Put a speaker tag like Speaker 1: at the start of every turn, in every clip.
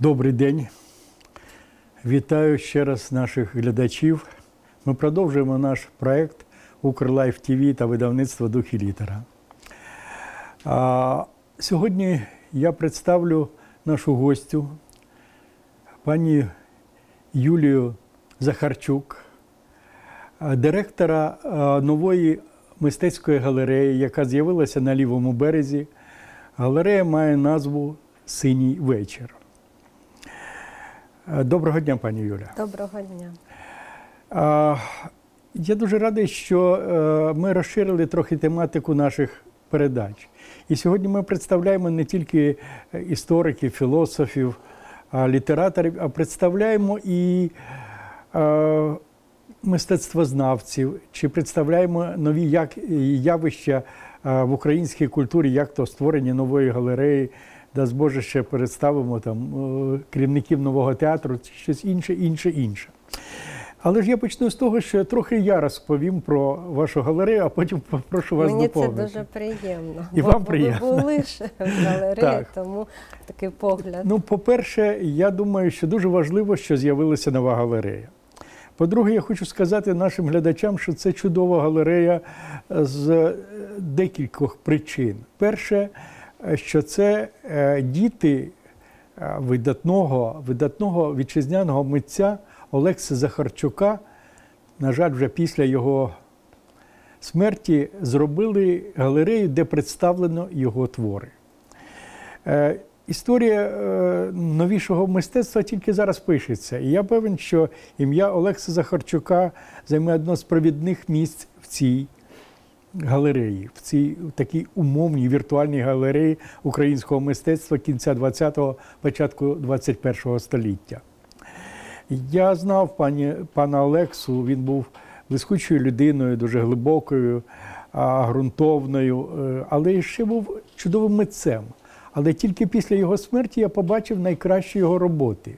Speaker 1: Добрий день. Вітаю ще раз наших глядачів. Ми продовжуємо наш проект Укрлайф ТВ та видавництво Дух і літера. А, сьогодні я представлю нашу гостю, пані Юлію Захарчук, директора нової мистецької галереї, яка з'явилася на лівому березі. Галерея має назву Синій вечір. Е, Доброго дня, пані Юля.
Speaker 2: Доброго дня.
Speaker 1: Я дуже радий, що е, ми розширили трохи тематику наших передач. І сьогодні ми представляємо не тільки е, істориків, філософів, літераторів, а представляємо і мистецтвознавців, чи представляємо нові явища в українській культурі, як то створення нової галереї. Дасть Боже, ще представимо там е, керівників нового театру, щось інше, інше, інше. Але ж я почну з того, що трохи я розповім про вашу галерею, а потім попрошу вас
Speaker 2: Мені це дуже приємно.
Speaker 1: І
Speaker 2: бо
Speaker 1: вам
Speaker 2: ви були ще в галереї,
Speaker 1: Так.
Speaker 2: тому такий погляд.
Speaker 1: Ну, по-перше, я думаю, що дуже важливо, що з'явилася нова галерея. По-друге, я хочу сказати нашим глядачам, що це чудова галерея з декількох причин. Перше, що це е, діти е, видатного, видатного вітчизняного митця Олекси Захарчука, на жаль, вже після його смерті, зробили галерею, де представлено його твори. Е, Історія е, новішого мистецтва тільки зараз пишеться. І я певен, що ім'я Олекса Захарчука займе одно з провідних місць в цій галереї, в цій такій умовній віртуальній галереї українського мистецтва кінця 20-го, початку 21-го століття. Я знав пані, пана Олексу, він був блискучою людиною, дуже глибокою, ґрунтовною, е, але ще був чудовим митцем. Але тільки після його смерті я побачив найкращі його роботи.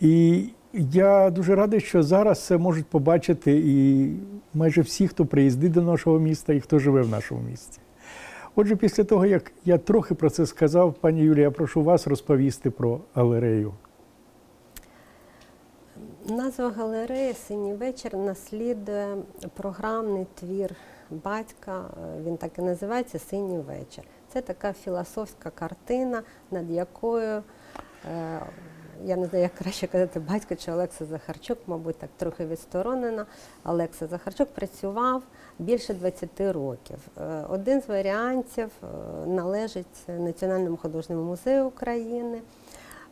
Speaker 1: І я дуже радий, що зараз це можуть побачити і майже всі, хто приїздить до нашого міста і хто живе в нашому місті. Отже, після того, як я трохи про це сказав, пані Юлія, я прошу вас розповісти про галерею.
Speaker 2: Назва галереї Синій вечір наслідує програмний твір батька. Він так і називається Синій вечір. Це така філософська картина, над якою е, я не знаю, як краще казати, батько чи Олекса Захарчук, мабуть, так трохи відсторонена. Олекса Захарчук працював більше 20 років. Е, Один з варіантів е, належить Національному художньому музею України.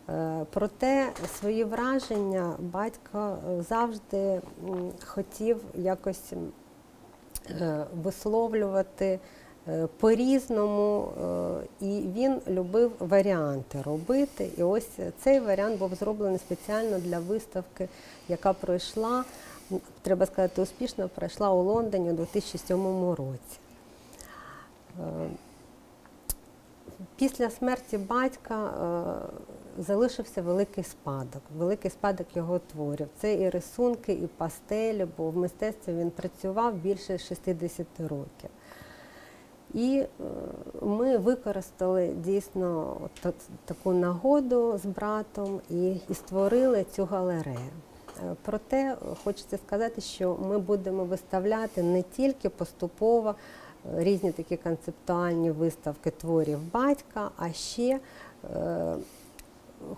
Speaker 2: Е, Проте свої враження батько завжди хотів якось висловлювати по-різному, е, і він любив варіанти робити. І ось цей варіант був зроблений спеціально для виставки, яка пройшла, треба сказати, успішно пройшла у Лондоні у 2007 році. Е, Після смерті батька е, залишився великий спадок, великий спадок його творів. Це і рисунки, і пастелі, бо в мистецтві він працював більше 60 років. І е, ми використали дійсно таку нагоду з братом і, і створили цю галерею. Е, Проте хочеться сказати, що ми будемо виставляти не тільки поступово е, різні такі концептуальні виставки творів батька, а ще е,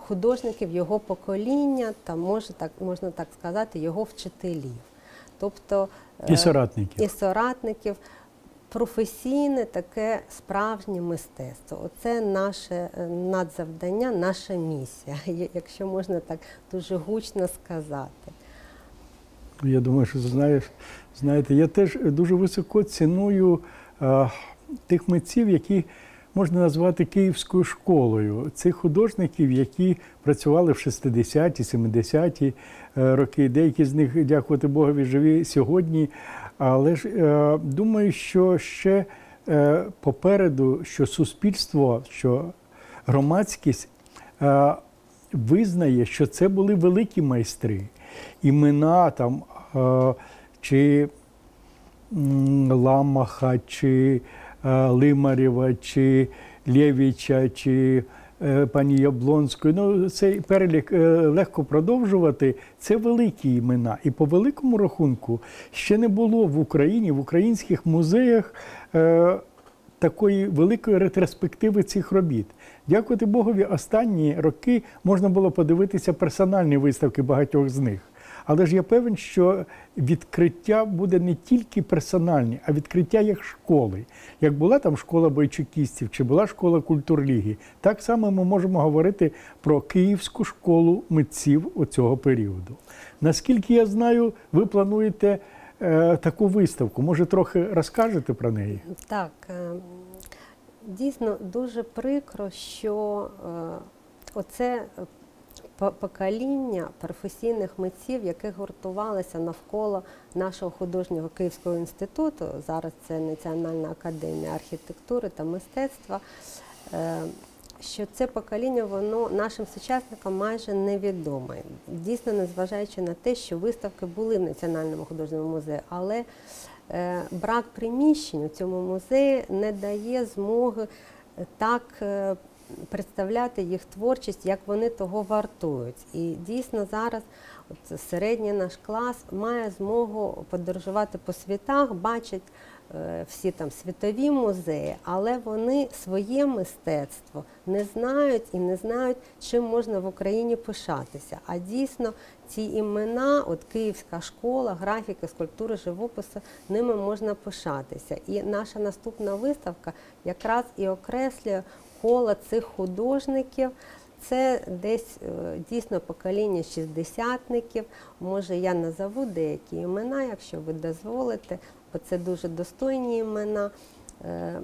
Speaker 2: художників його покоління та може так можна так сказати, його вчителів. Тобто
Speaker 1: І соратників.
Speaker 2: і соратників. Професійне таке справжнє мистецтво. Оце наше е, надзавдання, наша місія, якщо можна так дуже гучно сказати.
Speaker 1: Я думаю, що знаєш, знаєте, я теж дуже високо ціную а, тих митців, які можна назвати київською школою. Цих художників, які працювали в 60-ті, 70-ті е, роки. Деякі з них, дякувати Богові, живі сьогодні. Але ж е, думаю, що ще е, попереду, що суспільство, що громадськість е, визнає, що це були великі майстри. Імена там е, чи Ламаха, чи е, Лимарєва, чи Лєвіча, чи пані Яблонської. Ну, цей перелік е, легко продовжувати. Це великі імена. І по великому рахунку ще не було в Україні, в українських музеях. е, Такої великої ретроспективи цих робіт. Дякувати Богові, останні роки можна було подивитися персональні виставки багатьох з них. Але ж я певен, що відкриття буде не тільки персональні, а відкриття як школи. Як була там школа бойчукістів, чи була школа культурліги, так само ми можемо говорити про Київську школу митців оцього періоду. Наскільки я знаю, ви плануєте е, таку виставку. Може, трохи розкажете про неї?
Speaker 2: Так, е, дійсно дуже прикро, що е, оце покоління професійних митців, яке гуртувалося навколо нашого художнього Київського інституту, зараз це Національна академія архітектури та мистецтва. е, Що це покоління, воно нашим сучасникам майже невідоме. Дійсно, незважаючи на те, що виставки були в Національному художньому музеї, але е, брак приміщень у цьому музеї не дає змоги так е, представляти їх творчість, як вони того вартують. І дійсно зараз от середній наш клас має змогу подорожувати по світах, бачить всі там світові музеї, але вони своє мистецтво не знають і не знають, чим можна в Україні пишатися. А дійсно ці імена, от Київська школа, графіки, скульптури, живопису, ними можна пишатися. І наша наступна виставка якраз і окреслює коло цих художників. Це десь е, дійсно покоління шістдесятників. Може, я назову деякі імена, якщо ви дозволите, бо це дуже достойні імена. Е, е,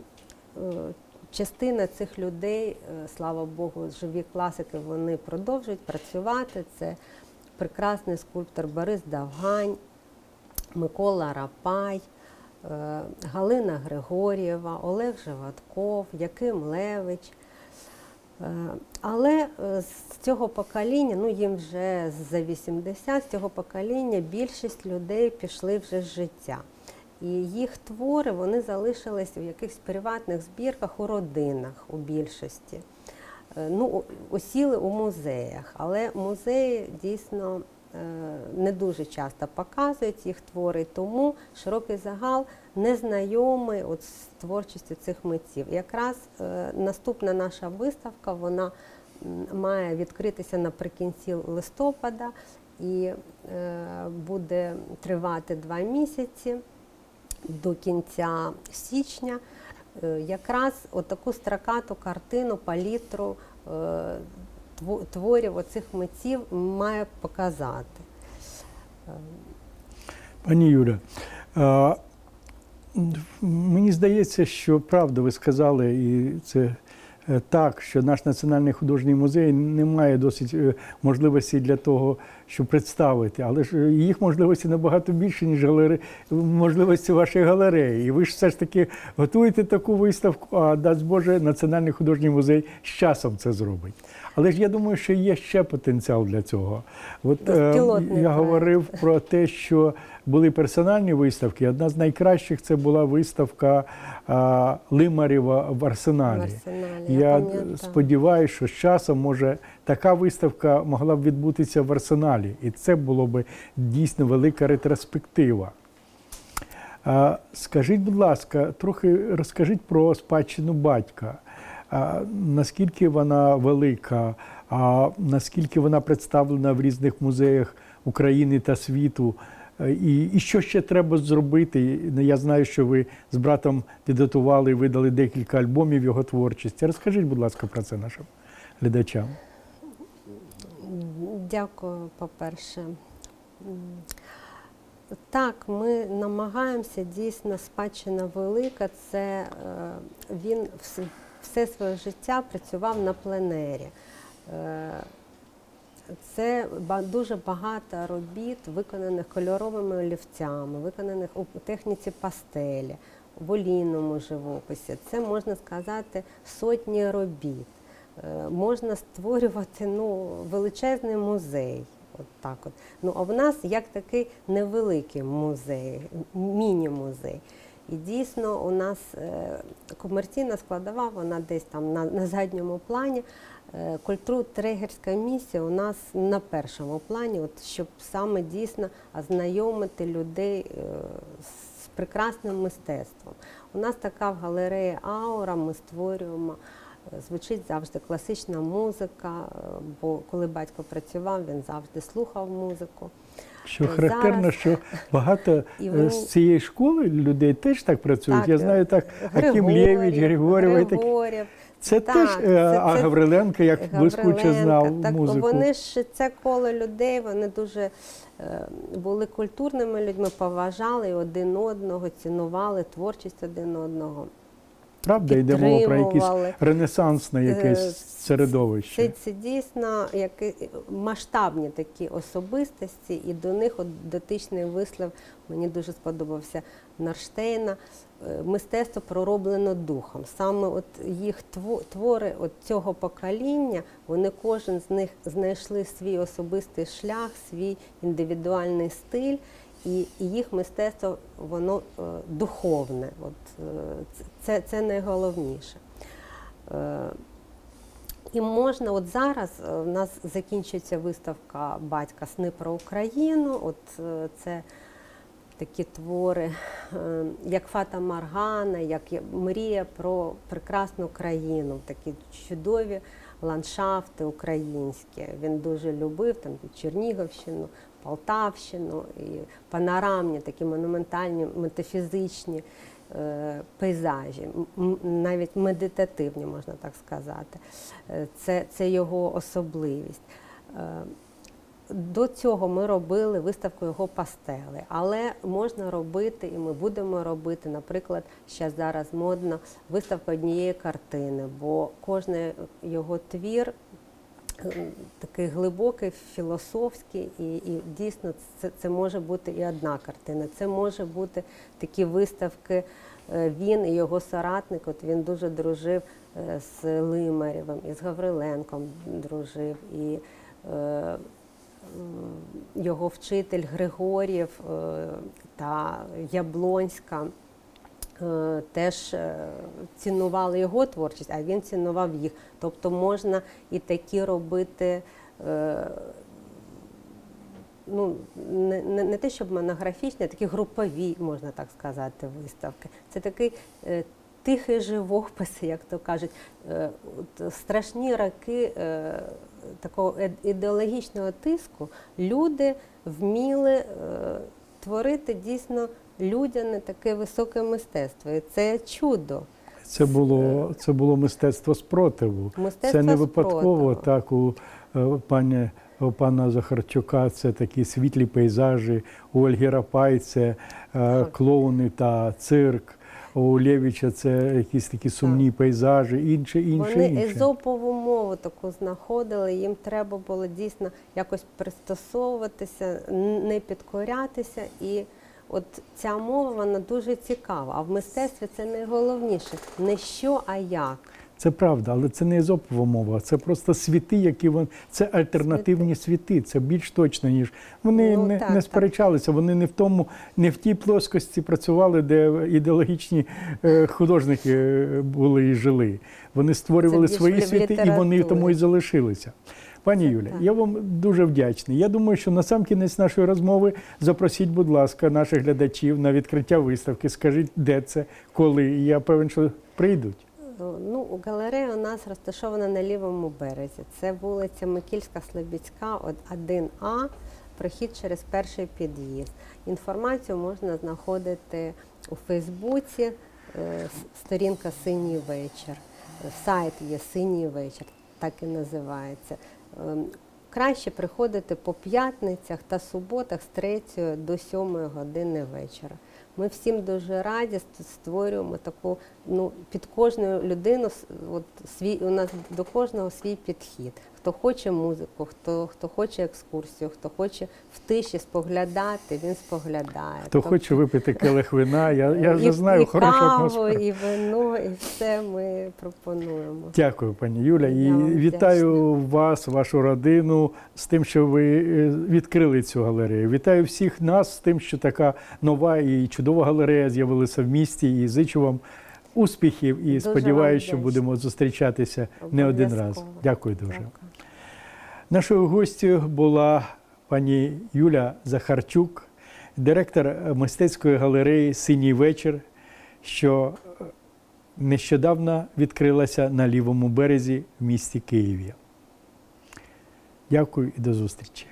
Speaker 2: Частина цих людей, е, слава Богу, живі класики, вони продовжують працювати. Це прекрасний скульптор Борис Давгань, Микола Рапай, Галина Григор'єва, Олег Живатков, Яким Левич. Але з цього покоління, ну їм вже за 80, з цього покоління більшість людей пішли вже з життя. І їх твори вони залишились у якихось приватних збірках у родинах у більшості. Е, Ну, осіли у музеях, але музеї дійсно е, не дуже часто показують їх твори, тому широкий загал не знайомий от з творчістю цих митців. Якраз е, наступна наша виставка вона має відкритися наприкінці листопада і буде тривати два місяці до кінця січня. Е, Якраз отаку строкату картину, палітру е, творів оцих митців має показати.
Speaker 1: Пані Юля, мені здається, що правда ви сказали, і це е, так, що наш національний художній музей не має досить е, можливості для того, щоб представити, але ж е, їх можливості набагато більше, ніж галери... можливості вашої галереї. І ви ж все ж таки готуєте таку виставку, а дасть Боже, Національний художній музей з часом це зробить. Але ж я думаю, що є ще потенціал для цього. От е, я
Speaker 2: проект.
Speaker 1: говорив про те, що були персональні виставки. Одна з найкращих це була виставка а, Лимарєва в Арсеналі.
Speaker 2: В Арсеналі, я
Speaker 1: я сподіваюся, що з часом може така виставка могла б відбутися в Арсеналі, і це було б дійсно велика ретроспектива. Скажіть, будь ласка, трохи розкажіть про спадщину батька. Наскільки вона велика, наскільки вона представлена в різних музеях України та світу? І, і що ще треба зробити? Ну, Я знаю, що ви з братом підготували і видали декілька альбомів його творчості. Розкажіть, будь ласка, про це нашим глядачам.
Speaker 2: Дякую, по-перше. Так, ми намагаємося дійсно спадщина велика. Це е, він все своє життя працював на пленері. Е, Це дуже багато робіт, виконаних кольоровими олівцями, виконаних у техніці пастелі, в олійному живописі. Це можна сказати сотні робіт. Е, Можна створювати ну, величезний музей. От так от. Ну, а в нас як такий невеликий музей, міні-музей. І дійсно у нас е, комерційна складова, вона десь там на, на задньому плані. Е, Культурно-трегерська місія у нас на першому плані, от, щоб саме дійсно ознайомити людей з прекрасним мистецтвом. У нас така в галереї Аура, ми створюємо. Звучить завжди класична музика, е, бо коли батько працював, він завжди слухав музику.
Speaker 1: Що
Speaker 2: Е,
Speaker 1: характерно,
Speaker 2: зараз-
Speaker 1: що багато е,
Speaker 2: вони-
Speaker 1: з цієї школи людей теж так працюють. Я знаю так,
Speaker 2: Григорів,
Speaker 1: Акімлєвич, Григорєва і.
Speaker 2: Григорєв.
Speaker 1: Це
Speaker 2: Так,
Speaker 1: теж,
Speaker 2: це-
Speaker 1: а
Speaker 2: це-
Speaker 1: Гавриленко як блискуче знав
Speaker 2: так,
Speaker 1: музику.
Speaker 2: Вони ж це коло людей, вони дуже е, були культурними людьми, поважали один одного, цінували творчість один одного.
Speaker 1: Правда, йде мова про
Speaker 2: підтримували.
Speaker 1: ренесансне якесь
Speaker 2: Е,
Speaker 1: середовище.
Speaker 2: Це, це дійсно які, масштабні такі особистості, і до них от дотичний вислів мені дуже сподобався Нарштейна. Е, Мистецтво пророблено духом. Саме от їх тво- твори от цього покоління, вони кожен з них знайшли свій особистий шлях, свій індивідуальний стиль. І, їх мистецтво воно е, духовне. От, е, це- це, найголовніше. Е, і можна, от зараз в нас закінчується виставка батька Сни про Україну. От це такі твори, як Фата Маргана, як мрія про прекрасну країну, такі чудові ландшафти українські. Він дуже любив там Чернігівщину, Полтавщину, і панорамні, такі монументальні, метафізичні е, пейзажі, навіть медитативні, можна так сказати. Е, Це, це його особливість. До цього ми робили виставку його пастели, але можна робити, і ми будемо робити, наприклад, ще зараз модно виставка однієї картини, бо кожен його твір е, такий глибокий, філософський, і, і дійсно це, це може бути і одна картина. Це може бути такі виставки. Е, Він і його соратник, от він дуже дружив е, з Лимарєвим, і з Гавриленком дружив, і його вчитель Григорєв е, та Яблонська е, теж е, цінували його творчість, а він цінував їх. Тобто можна і такі робити. е, Ну, не, не, не те, щоб монографічні, а такі групові, можна так сказати, виставки. Це такий е, тихий живопис, як то кажуть. Е, страшні роки е, такого ідеологічного тиску люди вміли е, творити дійсно людяне таке високе мистецтво. І це чудо.
Speaker 1: Це було, це було мистецтво спротиву.
Speaker 2: Мистецтво
Speaker 1: це не випадково
Speaker 2: спротиву.
Speaker 1: так у е, пані у пана Захарчука це такі світлі пейзажі, у Ольги Рапай це е, клоуни та цирк, у Лєвіча це якісь такі сумні пейзажі, інше, інше,
Speaker 2: Вони
Speaker 1: інше.
Speaker 2: езопову мову таку знаходили, їм треба було дійсно якось пристосовуватися, не підкорятися. І от ця мова вона дуже цікава. А в мистецтві це найголовніше не що, а як.
Speaker 1: Це правда, але це не езопова мова, це просто світи, які вони це альтернативні світи. Це більш точно, ніж вони
Speaker 2: Ну,
Speaker 1: не,
Speaker 2: так,
Speaker 1: не
Speaker 2: так.
Speaker 1: сперечалися. Вони не в тому, не в тій плоскості працювали, де ідеологічні е, художники е, були і жили. Вони створювали свої світи, і вони тому і залишилися. Пані Юля,
Speaker 2: так.
Speaker 1: я вам дуже вдячний. Я думаю, що на сам кінець нашої розмови запросіть, будь ласка, наших глядачів на відкриття виставки. Скажіть, де це, коли. І я певен, що прийдуть.
Speaker 2: Ну, галерея у нас розташована на лівому березі. Це вулиця Микільська Слобідська, 1А, прохід через перший під'їзд. Інформацію можна знаходити у Фейсбуці, е, сторінка Синій вечір. Е, Сайт є Синій вечір, так і називається. Ем, Краще приходити по п'ятницях та суботах з 3 до 7 години вечора. Ми всім дуже раді створюємо таку, ну, під кожну людину, от свій, у нас до кожного свій підхід. Хто хоче музику, хто, хто хоче екскурсію, хто хоче в тиші споглядати, він споглядає.
Speaker 1: Хто хоче випити келих вина, я, я вже
Speaker 2: і,
Speaker 1: знаю
Speaker 2: і
Speaker 1: хорошу
Speaker 2: каву,
Speaker 1: атмосферу.
Speaker 2: і вино, і все ми пропонуємо.
Speaker 1: Дякую, пані Юля. І
Speaker 2: Я вам
Speaker 1: вітаю вас, вашу родину з тим, що ви е, відкрили цю галерею. Вітаю всіх нас з тим, що така нова і чудова галерея з'явилася в місті. І зичу вам успіхів і
Speaker 2: Дуже
Speaker 1: сподіваюся, що будемо зустрічатися не один раз. Дякую дуже.
Speaker 2: Дякую.
Speaker 1: Нашою гостю була пані Юля Захарчук, директор мистецької галереї Синій вечір, що нещодавно відкрилася на лівому березі в місті Києві. Дякую і до зустрічі.